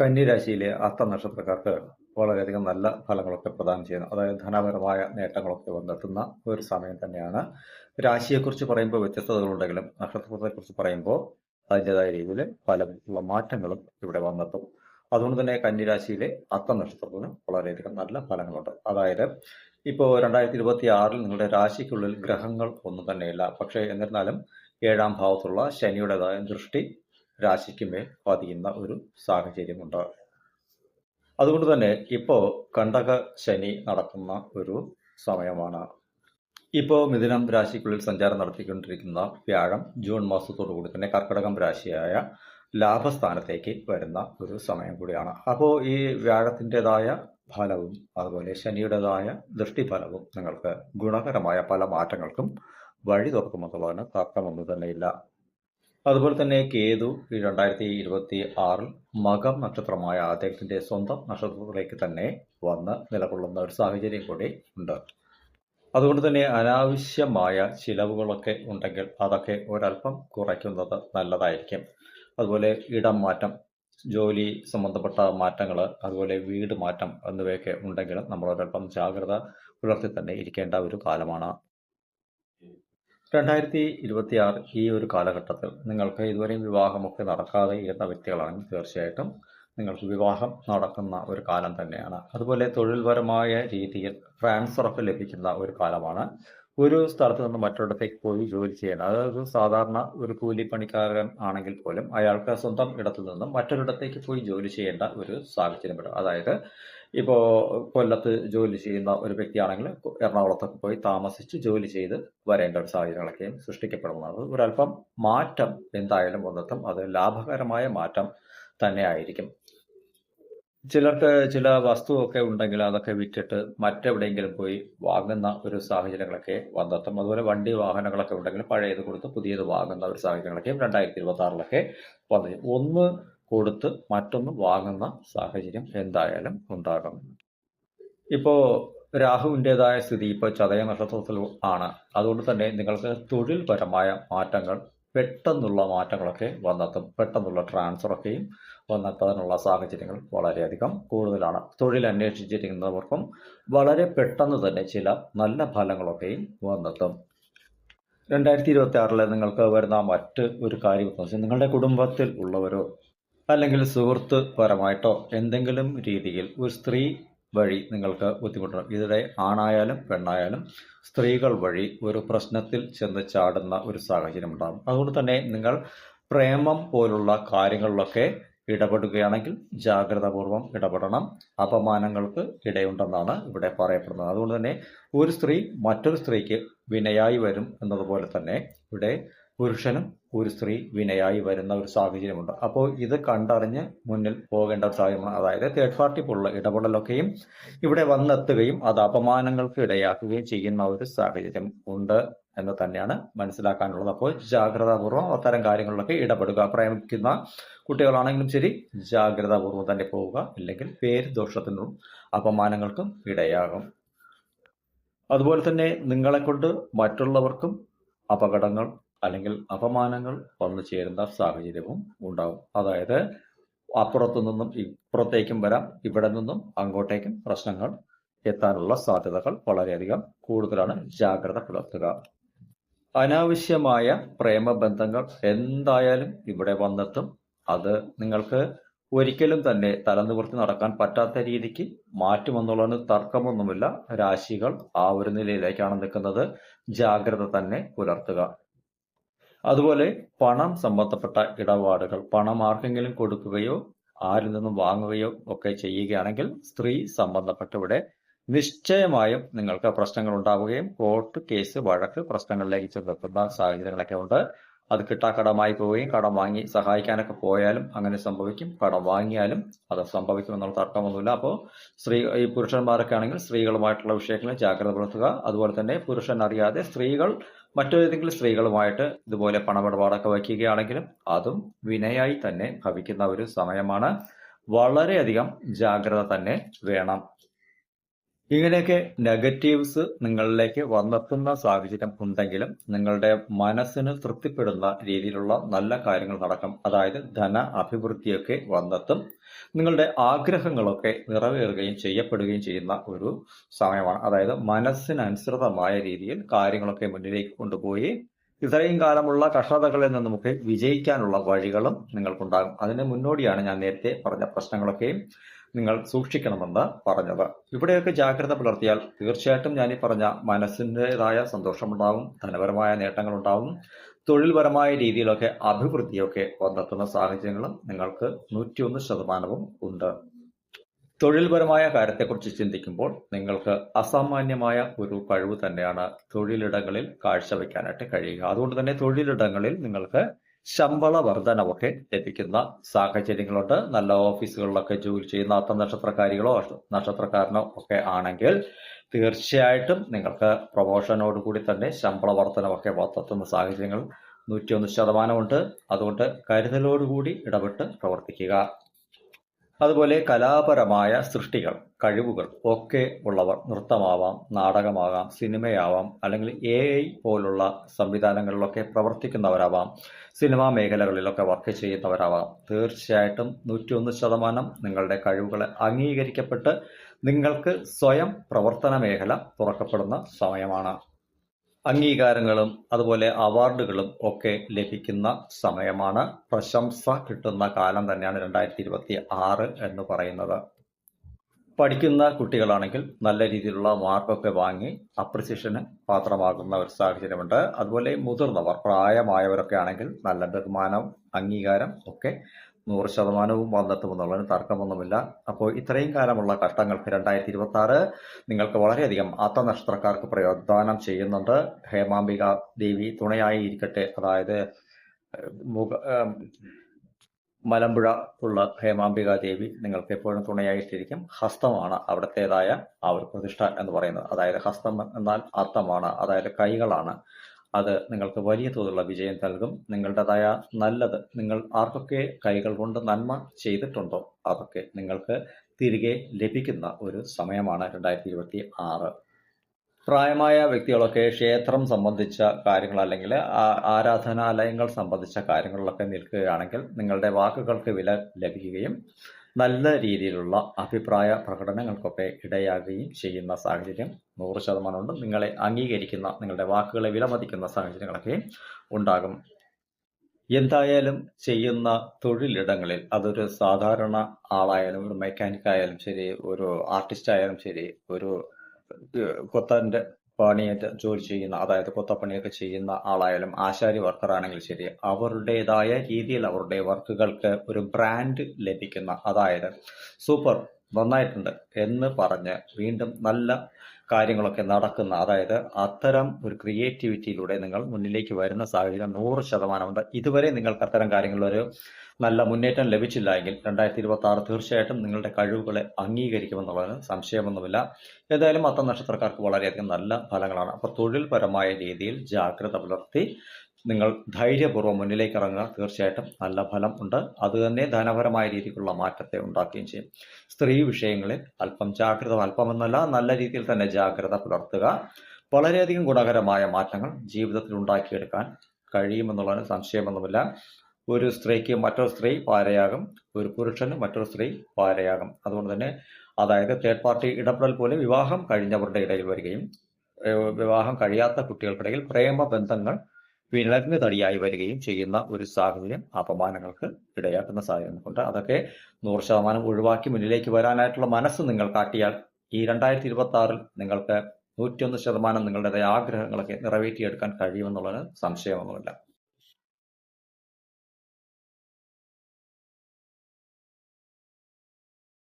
കന്നിരാശിയിലെ അത്ത നക്ഷത്രക്കാർക്ക് വളരെയധികം നല്ല ഫലങ്ങളൊക്കെ പ്രദാനം ചെയ്യുന്നു. അതായത് ധനപരമായ നേട്ടങ്ങളൊക്കെ വന്നെത്തുന്ന ഒരു സമയം തന്നെയാണ്. രാശിയെക്കുറിച്ച് പറയുമ്പോൾ വ്യത്യസ്തതകളുണ്ടെങ്കിലും നക്ഷത്രത്തെക്കുറിച്ച് പറയുമ്പോൾ അതിന്റെതായ രീതിയിൽ പല മാറ്റങ്ങളും ഇവിടെ വന്നെത്തും. അതുകൊണ്ട് തന്നെ കന്നിരാശിയിലെ അത്ത നക്ഷത്രത്തിന് വളരെയധികം നല്ല ഫലങ്ങളുണ്ട്. അതായത് ഇപ്പോൾ രണ്ടായിരത്തി ഇരുപത്തി ആറിൽ നിങ്ങളുടെ രാശിക്കുള്ളിൽ ഗ്രഹങ്ങൾ ഒന്നും തന്നെയില്ല. പക്ഷേ എന്നിരുന്നാലും ഏഴാം ഭാവത്തുള്ള ശനിയുടേതായ ദൃഷ്ടി രാശിക്ക് മേൽ പതിയുന്ന ഒരു സാഹചര്യമുണ്ട്. അതുകൊണ്ട് തന്നെ ഇപ്പോൾ കണ്ടക ശനി നടക്കുന്ന ഒരു സമയമാണ്. ഇപ്പോൾ മിഥുനം രാശിക്കുള്ളിൽ സഞ്ചാരം നടത്തിക്കൊണ്ടിരിക്കുന്ന വ്യാഴം ജൂൺ മാസത്തോടു കൂടി തന്നെ കർക്കിടകം രാശിയായ ലാഭസ്ഥാനത്തേക്ക് വരുന്ന ഒരു സമയം കൂടിയാണ്. അപ്പോൾ ഈ വ്യാഴത്തിന്റെതായ ഫലവും അതുപോലെ ശനിയുടേതായ ദൃഷ്ടിഫലവും നിങ്ങൾക്ക് ഗുണകരമായ പല മാറ്റങ്ങൾക്കും വഴി തുറക്കുമെന്നുള്ളതിന് തർക്കമൊന്നും തന്നെയില്ല അതുപോലെ തന്നെ കേതു രണ്ടായിരത്തി ഇരുപത്തി ആറിൽ മകം നക്ഷത്രമായ അദ്ദേഹത്തിന്റെ സ്വന്തം നക്ഷത്രത്തിലേക്ക് തന്നെ വന്ന് നിലകൊള്ളുന്ന ഒരു സാഹചര്യം കൂടി ഉണ്ട്. അതുകൊണ്ട് തന്നെ അനാവശ്യമായ ചിലവുകളൊക്കെ ഉണ്ടെങ്കിൽ അതൊക്കെ ഒരല്പം കുറയ്ക്കുന്നത് നല്ലതായിരിക്കും. അതുപോലെ ഇടം മാറ്റം ജോലി സംബന്ധപ്പെട്ട മാറ്റങ്ങൾ അതുപോലെ വീട് മാറ്റം എന്നിവയൊക്കെ ഉണ്ടെങ്കിൽ നമ്മൾ ജാഗ്രത പുലർത്തി തന്നെ ഇരിക്കേണ്ട ഒരു കാലമാണ്. രണ്ടായിരത്തി ഇരുപത്തിയാറ് ഈ ഒരു കാലഘട്ടത്തിൽ നിങ്ങൾക്ക് ഇതുവരെയും വിവാഹമൊക്കെ നടക്കാതെ ഇരുന്ന വ്യക്തികളാണെങ്കിൽ തീർച്ചയായിട്ടും നിങ്ങൾക്ക് വിവാഹം നടക്കുന്ന ഒരു കാലം തന്നെയാണ്. അതുപോലെ തൊഴിൽപരമായ രീതിയിൽ ട്രാൻസ്ഫർ ട്രാൻസ്ഫറൊക്കെ ലഭിക്കുന്ന ഒരു കാലമാണ്. ഒരു സ്ഥലത്ത് നിന്ന് മറ്റൊരിടത്തേക്ക് പോയി ജോലി ചെയ്യണം. അതായത് സാധാരണ ഒരു കൂലിപ്പണിക്കാരൻ ആണെങ്കിൽ പോലും അയാൾക്ക് സ്വന്തം ഇടത്തു നിന്നും മറ്റൊരിടത്തേക്ക് പോയി ജോലി ചെയ്യേണ്ട ഒരു സാഹചര്യം വരും. അതായത് ഇപ്പോൾ കൊല്ലത്ത് ജോലി ചെയ്യുന്ന ഒരു വ്യക്തിയാണെങ്കിൽ എറണാകുളത്തൊക്കെ പോയി താമസിച്ച് ജോലി ചെയ്ത് വരേണ്ട ഒരു സാഹചര്യങ്ങളൊക്കെയും സൃഷ്ടിക്കപ്പെടുന്നതാണ്. ഒരല്പം മാറ്റം എന്തായാലും വന്നെത്തും അത് ലാഭകരമായ മാറ്റം തന്നെ ആയിരിക്കും ചിലർക്ക് ചില വസ്തുവൊക്കെ ഉണ്ടെങ്കിൽ അതൊക്കെ വിറ്റിട്ട് മറ്റെവിടെയെങ്കിലും പോയി വാങ്ങുന്ന ഒരു സാഹചര്യങ്ങളൊക്കെ വന്നെത്തും. അതുപോലെ വണ്ടി വാഹനങ്ങളൊക്കെ ഉണ്ടെങ്കിൽ പഴയത് കൊടുത്ത് പുതിയത് വാങ്ങുന്ന ഒരു സാഹചര്യങ്ങളൊക്കെ രണ്ടായിരത്തി ഇരുപത്തി ആറിലൊക്കെ വന്നു. ഒന്ന് കൊടുത്ത് മറ്റൊന്ന് വാങ്ങുന്ന സാഹചര്യം എന്തായാലും ഉണ്ടാകും. ഇപ്പോൾ രാഹുവിന്റെതായ സ്ഥിതി ഇപ്പോൾ ചതയ നക്ഷത്രത്തിൽ ആണ്. അതുകൊണ്ട് തന്നെ നിങ്ങൾക്ക് തൊഴിൽപരമായ മാറ്റങ്ങൾ പെട്ടെന്നുള്ള മാറ്റങ്ങളൊക്കെ വന്നെത്തും. പെട്ടെന്നുള്ള ട്രാൻസ്ഫറൊക്കെയും വന്നെത്താനുള്ള സാഹചര്യങ്ങൾ വളരെയധികം കൂടുതലാണ്. തൊഴിൽ അന്വേഷിച്ചിരിക്കുന്നവർക്കും വളരെ പെട്ടെന്ന് തന്നെ ചില നല്ല ഫലങ്ങളൊക്കെയും വന്നെത്തും. രണ്ടായിരത്തി ഇരുപത്തി ആറിലെ നിങ്ങൾക്ക് വരുന്ന മറ്റ് ഒരു കാര്യം നിങ്ങളുടെ കുടുംബത്തിൽ ഉള്ളവരോ അല്ലെങ്കിൽ സുഹൃത്ത് പരമായിട്ടോ എന്തെങ്കിലും രീതിയിൽ ഒരു സ്ത്രീ വഴി നിങ്ങൾക്ക് ബുദ്ധിമുട്ടുണ്ട് ഇതിടെ ആണായാലും പെണ്ണായാലും സ്ത്രീകൾ വഴി ഒരു പ്രശ്നത്തിൽ ചെന്ന് ചാടുന്ന ഒരു സാഹചര്യം ഉണ്ടാകും. അതുകൊണ്ട് തന്നെ നിങ്ങൾ പ്രേമം പോലുള്ള കാര്യങ്ങളിലൊക്കെ ഇടപെടുകയാണെങ്കിൽ ജാഗ്രതാപൂർവം ഇടപെടണം. അപമാനങ്ങൾക്ക് ഇടയുണ്ടെന്നാണ് ഇവിടെ പറയപ്പെടുന്നത്. അതുകൊണ്ട് തന്നെ ഒരു സ്ത്രീ മറ്റൊരു സ്ത്രീക്ക് വിനയായി വരും എന്നതുപോലെ തന്നെ ഇവിടെ പുരുഷനും ഒരു സ്ത്രീ വിനയായി വരുന്ന ഒരു സാഹചര്യമുണ്ട്. അപ്പോൾ ഇത് കണ്ടറിഞ്ഞ് മുന്നിൽ പോകേണ്ട ഒരു സാഹചര്യമാണ്. അതായത് തേർഡ് പാർട്ടി പോലുള്ള ഇടപെടലൊക്കെയും ഇവിടെ വന്നെത്തുകയും അത് അപമാനങ്ങൾക്ക് ഇടയാക്കുകയും ചെയ്യുന്ന ഒരു സാഹചര്യം ഉണ്ട് എന്ന് തന്നെയാണ് മനസ്സിലാക്കാനുള്ളത്. അപ്പോൾ ജാഗ്രതാപൂർവം അത്തരം കാര്യങ്ങളിലൊക്കെ ഇടപെടുക പ്രേമിക്കുന്ന കുട്ടികളാണെങ്കിലും ശരി ജാഗ്രതാപൂർവം തന്നെ പോവുക. അല്ലെങ്കിൽ പേര് ദോഷത്തിനും അപമാനങ്ങൾക്കും ഇടയാകും. അതുപോലെ തന്നെ നിങ്ങളെ കൊണ്ട് മറ്റുള്ളവർക്കും അപകടങ്ങൾ അല്ലെങ്കിൽ അപമാനങ്ങൾ വന്നു ചേരുന്ന സാഹചര്യവും ഉണ്ടാവും. അതായത് അപ്പുറത്തു നിന്നും ഇപ്പുറത്തേക്കും വരാം ഇവിടെ നിന്നും അങ്ങോട്ടേക്കും പ്രശ്നങ്ങൾ എത്താനുള്ള സാധ്യതകൾ വളരെയധികം കൂടുതലാണ്. ജാഗ്രത പുലർത്തുക. അനാവശ്യമായ പ്രേമബന്ധങ്ങൾ എന്തായാലും ഇവിടെ വന്നെത്തും. അത് നിങ്ങൾക്ക് ഒരിക്കലും തന്നെ തലനിവർത്തി നടക്കാൻ പറ്റാത്ത രീതിക്ക് മാറ്റുമെന്നുള്ളതിന് തർക്കമൊന്നുമില്ല. രാശികൾ ആ ഒരു നിലയിലേക്കാണ് നിൽക്കുന്നത്. ജാഗ്രത തന്നെ പുലർത്തുക. അതുപോലെ പണം സംബന്ധപ്പെട്ട ഇടപാടുകൾ പണം ആർക്കെങ്കിലും കൊടുക്കുകയോ ആരിൽ നിന്നും വാങ്ങുകയോ ഒക്കെ ചെയ്യുകയാണെങ്കിൽ സ്ത്രീ സംബന്ധപ്പെട്ട ഇവിടെ നിശ്ചയമായും നിങ്ങൾക്ക് പ്രശ്നങ്ങൾ ഉണ്ടാവുകയും കോർട്ട് കേസ് വഴക്ക് പ്രശ്നങ്ങളിലേക്ക് ചെന്നെത്തുന്ന സാഹചര്യങ്ങളൊക്കെ ഉണ്ട്. അത് കിട്ടാക്കടമായി പോവുകയും കടം വാങ്ങി സഹായിക്കാനൊക്കെ പോയാലും അങ്ങനെ സംഭവിക്കും. കടം വാങ്ങിയാലും അത് സംഭവിക്കും എന്നുള്ള തർക്കമൊന്നുമില്ല. അപ്പോൾ സ്ത്രീ ഈ പുരുഷന്മാരൊക്കെ ആണെങ്കിൽ സ്ത്രീകളുമായിട്ടുള്ള വിഷയങ്ങളിൽ ജാഗ്രത പുലർത്തുക. അതുപോലെ തന്നെ പുരുഷൻ അറിയാതെ സ്ത്രീകൾ മറ്റേതെങ്കിലും സ്ത്രീകളുമായിട്ട് ഇതുപോലെ പണമിടപാടൊക്കെ വയ്ക്കുകയാണെങ്കിലും അതും വിനയായി തന്നെ ഭവിക്കുന്ന ഒരു സമയമാണ്. വളരെയധികം ജാഗ്രത തന്നെ വേണം. ഇങ്ങനെയൊക്കെ നെഗറ്റീവ്സ് നിങ്ങളിലേക്ക് വന്നെത്തുന്ന സാഹചര്യം ഉണ്ടെങ്കിലും നിങ്ങളുടെ മനസ്സിന് തൃപ്തിപ്പെടുന്ന രീതിയിലുള്ള നല്ല കാര്യങ്ങൾ നടക്കും. അതായത് ധന അഭിവൃദ്ധിയൊക്കെ വന്നെത്തും. നിങ്ങളുടെ ആഗ്രഹങ്ങളൊക്കെ നിറവേറുകയും ചെയ്യപ്പെടുകയും ചെയ്യുന്ന ഒരു സമയമാണ്. അതായത് മനസ്സിനനുസൃതമായ രീതിയിൽ കാര്യങ്ങളൊക്കെ മുന്നിലേക്ക് കൊണ്ടുപോയി ഇത്രയും കാലമുള്ള കഷ്ടതകളിൽ നിന്ന് നമുക്ക് വിജയിക്കാനുള്ള വഴികളും നിങ്ങൾക്കുണ്ടാകും. അതിന് മുന്നോടിയാണ് ഞാൻ നേരത്തെ പറഞ്ഞ പ്രശ്നങ്ങളൊക്കെയും നിങ്ങൾ സൂക്ഷിക്കണമെന്ന് പറഞ്ഞത്. ഇവിടെയൊക്കെ ജാഗ്രത പുലർത്തിയാൽ തീർച്ചയായിട്ടും ഞാൻ ഈ പറഞ്ഞ മനസ്സിന്റെതായ സന്തോഷമുണ്ടാവും ധനപരമായ നേട്ടങ്ങളുണ്ടാവും തൊഴിൽപരമായ രീതിയിലൊക്കെ അഭിവൃദ്ധിയൊക്കെ വന്നെത്തുന്ന സാഹചര്യങ്ങളും നിങ്ങൾക്ക് നൂറ്റിയൊന്ന് ശതമാനവും ഉണ്ട്. തൊഴിൽപരമായ കാര്യത്തെക്കുറിച്ച് ചിന്തിക്കുമ്പോൾ നിങ്ങൾക്ക് അസാമാന്യമായ ഒരു കഴിവ് തന്നെയാണ് തൊഴിലിടങ്ങളിൽ കാഴ്ചവെക്കാനായിട്ട് കഴിയുക. അതുകൊണ്ട് തന്നെ തൊഴിലിടങ്ങളിൽ നിങ്ങൾക്ക് ശമ്പള വർധനവൊക്കെ ലഭിക്കുന്ന സാഹചര്യങ്ങളുണ്ട്. നല്ല ഓഫീസുകളിലൊക്കെ ജോലി ചെയ്യുന്ന അത്ത നക്ഷത്രക്കാരികളോ നക്ഷത്രക്കാരനോ ഒക്കെ ആണെങ്കിൽ തീർച്ചയായിട്ടും നിങ്ങൾക്ക് പ്രൊമോഷനോടുകൂടി തന്നെ ശമ്പള വർധനവൊക്കെ വന്നെത്തുന്ന സാഹചര്യങ്ങൾ നൂറ്റിയൊന്ന് ശതമാനമുണ്ട്. അതുകൊണ്ട് കരുതലോടുകൂടി ഇടപെട്ട് പ്രവർത്തിക്കുക. അതുപോലെ കലാപരമായ സൃഷ്ടികൾ കഴിവുകൾ ഒക്കെ ഉള്ളവർ നൃത്തമാവാം നാടകമാകാം സിനിമയാവാം അല്ലെങ്കിൽ എ ഐ പോലുള്ള സംവിധാനങ്ങളിലൊക്കെ പ്രവർത്തിക്കുന്നവരാവാം സിനിമാ മേഖലകളിലൊക്കെ വർക്ക് ചെയ്യുന്നവരാവാം. തീർച്ചയായിട്ടും നൂറ്റിയൊന്ന് ശതമാനം നിങ്ങളുടെ കഴിവുകളെ അംഗീകരിക്കപ്പെട്ട് നിങ്ങൾക്ക് സ്വയം പ്രവർത്തന മേഖല തുറക്കപ്പെടുന്ന സമയമാണ്. അംഗീകാരങ്ങളും അതുപോലെ അവാർഡുകളും ഒക്കെ ലഭിക്കുന്ന സമയമാണ്. പ്രശംസ കിട്ടുന്ന കാലം തന്നെയാണ് രണ്ടായിരത്തി ഇരുപത്തി ആറ് എന്ന് പറയുന്നത്. പഠിക്കുന്ന കുട്ടികളാണെങ്കിൽ നല്ല രീതിയിലുള്ള മാർക്കൊക്കെ വാങ്ങി അപ്രിസിയേഷന് പാത്രമാകുന്ന ഒരു സാഹചര്യമുണ്ട്. അതുപോലെ മുതിർന്നവർ പ്രായമായവരൊക്കെ ആണെങ്കിൽ നല്ല ബഹുമാനം അംഗീകാരം ഒക്കെ നൂറ് ശതമാനവും വന്നെത്തുമെന്നുള്ളതിന് തർക്കമൊന്നുമില്ല. അപ്പോൾ ഇത്രയും കാലമുള്ള കഷ്ടങ്ങൾക്ക് രണ്ടായിരത്തി ഇരുപത്തി ആറ് നിങ്ങൾക്ക് വളരെയധികം ആത്മനക്ഷത്രക്കാർക്ക് പ്രയോജനം ചെയ്യുന്നുണ്ട്. ഹേമാംബിക ദേവി തുണയായി ഇരിക്കട്ടെ അതായത് മുഖ മലമ്പുഴ ഉള്ള ഹേമാംബിക ദേവി നിങ്ങൾക്ക് എപ്പോഴും തുണയായിട്ടിരിക്കും. ഹസ്തമാണ് അവിടത്തേതായ ആ ഒരു പ്രതിഷ്ഠ എന്ന് പറയുന്നത്. അതായത് ഹസ്തം എന്നാൽ അർത്ഥമാണ് അതായത് കൈകളാണ്. അത് നിങ്ങൾക്ക് വലിയ തോതിലുള്ള വിജയം നൽകും. നിങ്ങളുടേതായ നല്ലത് നിങ്ങൾ ആർക്കൊക്കെ കൈകൾ കൊണ്ട് നന്മ ചെയ്തിട്ടുണ്ടോ അതൊക്കെ നിങ്ങൾക്ക് തിരികെ ലഭിക്കുന്ന ഒരു സമയമാണ് രണ്ടായിരത്തി ഇരുപത്തി ആറ് പ്രായമായ വ്യക്തികളൊക്കെ ക്ഷേത്രം സംബന്ധിച്ച കാര്യങ്ങൾ അല്ലെങ്കിൽ ആരാധനാലയങ്ങൾ സംബന്ധിച്ച കാര്യങ്ങളിലൊക്കെ നിൽക്കുകയാണെങ്കിൽ നിങ്ങളുടെ വാക്കുകൾക്ക് വില ലഭിക്കുകയും നല്ല രീതിയിലുള്ള അഭിപ്രായ പ്രകടനങ്ങൾക്കൊക്കെ ഇടയാകുകയും ചെയ്യുന്ന സാഹചര്യം നൂറ് ശതമാനമുണ്ട് നിങ്ങളെ അംഗീകരിക്കുന്ന നിങ്ങളുടെ വാക്കുകളെ വിലമതിക്കുന്ന സാഹചര്യങ്ങളൊക്കെ ഉണ്ടാകും. എന്തായാലും ചെയ്യുന്ന തൊഴിലിടങ്ങളിൽ അതൊരു സാധാരണ ആളായാലും ഒരു മെക്കാനിക് ആയാലും ശരി ഒരു ആർട്ടിസ്റ്റ് ആയാലും ശരി ഒരു കൊത്തന്റെ പണിയായിട്ട് ജോലി ചെയ്യുന്ന അതായത് കൊത്തപ്പണിയൊക്കെ ചെയ്യുന്ന ആളായാലും ആശാരി വർക്കർ ആണെങ്കിലും ശരി അവരുടേതായ രീതിയിൽ അവരുടെ വർക്കുകൾക്ക് ഒരു ബ്രാൻഡ് ലഭിക്കുന്ന അതായത് സൂപ്പർ നന്നായിട്ടുണ്ട് എന്ന് പറഞ്ഞ് വീണ്ടും നല്ല കാര്യങ്ങളൊക്കെ നടക്കുന്ന അതായത് അത്തരം ഒരു ക്രിയേറ്റിവിറ്റിയിലൂടെ നിങ്ങൾ മുന്നിലേക്ക് വരുന്ന സാഹചര്യം നൂറ് ശതമാനമുണ്ട് ഇതുവരെ നിങ്ങൾക്ക് അത്തരം കാര്യങ്ങളിലൊരു നല്ല മുന്നേറ്റം ലഭിച്ചില്ല എങ്കിൽ രണ്ടായിരത്തി ഇരുപത്തി ആറ് തീർച്ചയായിട്ടും നിങ്ങളുടെ കഴിവുകളെ അംഗീകരിക്കുമെന്നുള്ളതിന് സംശയമൊന്നുമില്ല. ഏതായാലും അത്ത നക്ഷത്രക്കാർക്ക് വളരെയധികം നല്ല ഫലങ്ങളാണ്. അപ്പോൾ തൊഴിൽപരമായ രീതിയിൽ ജാഗ്രത പുലർത്തി നിങ്ങൾ ധൈര്യപൂർവം മുന്നിലേക്ക് ഇറങ്ങുക. തീർച്ചയായിട്ടും നല്ല ഫലം ഉണ്ട്. അതുതന്നെ ധനപരമായ രീതിക്കുള്ള മാറ്റത്തെ ഉണ്ടാക്കുകയും ചെയ്യും. സ്ത്രീ വിഷയങ്ങളിൽ അല്പം ജാഗ്രത അല്പമെന്നല്ല നല്ല രീതിയിൽ തന്നെ ജാഗ്രത പുലർത്തുക. വളരെയധികം ഗുണകരമായ മാറ്റങ്ങൾ ജീവിതത്തിൽ ഉണ്ടാക്കിയെടുക്കാൻ കഴിയുമെന്നുള്ളതിന് സംശയമൊന്നുമില്ല. ഒരു സ്ത്രീക്ക് മറ്റൊരു സ്ത്രീ പാരയാകും ഒരു പുരുഷന് മറ്റൊരു സ്ത്രീ പാരയാകും അതുകൊണ്ട് തന്നെ അതായത് തേർഡ് പാർട്ടി ഇടപെടൽ പോലെ വിവാഹം കഴിഞ്ഞവരുടെ ഇടയിൽ വരികയും വിവാഹം കഴിയാത്ത കുട്ടികൾക്കിടയിൽ പ്രേമ ബന്ധങ്ങൾ വിലങ്ങ് തടിയായി വരികയും ചെയ്യുന്ന ഒരു സാഹചര്യം അപമാനങ്ങൾക്ക് ഇടയാക്കുന്ന സാഹചര്യം കൊണ്ട് അതൊക്കെ നൂറ് ശതമാനം ഒഴിവാക്കി മുന്നിലേക്ക് വരാനായിട്ടുള്ള മനസ്സ് നിങ്ങൾ കാട്ടിയാൽ ഈ രണ്ടായിരത്തി ഇരുപത്തി ആറിൽ നിങ്ങൾക്ക് നൂറ്റിയൊന്ന് ശതമാനം നിങ്ങളുടേതായ ആഗ്രഹങ്ങളൊക്കെ നിറവേറ്റിയെടുക്കാൻ കഴിയുമെന്നുള്ളത് സംശയമൊന്നുമില്ല.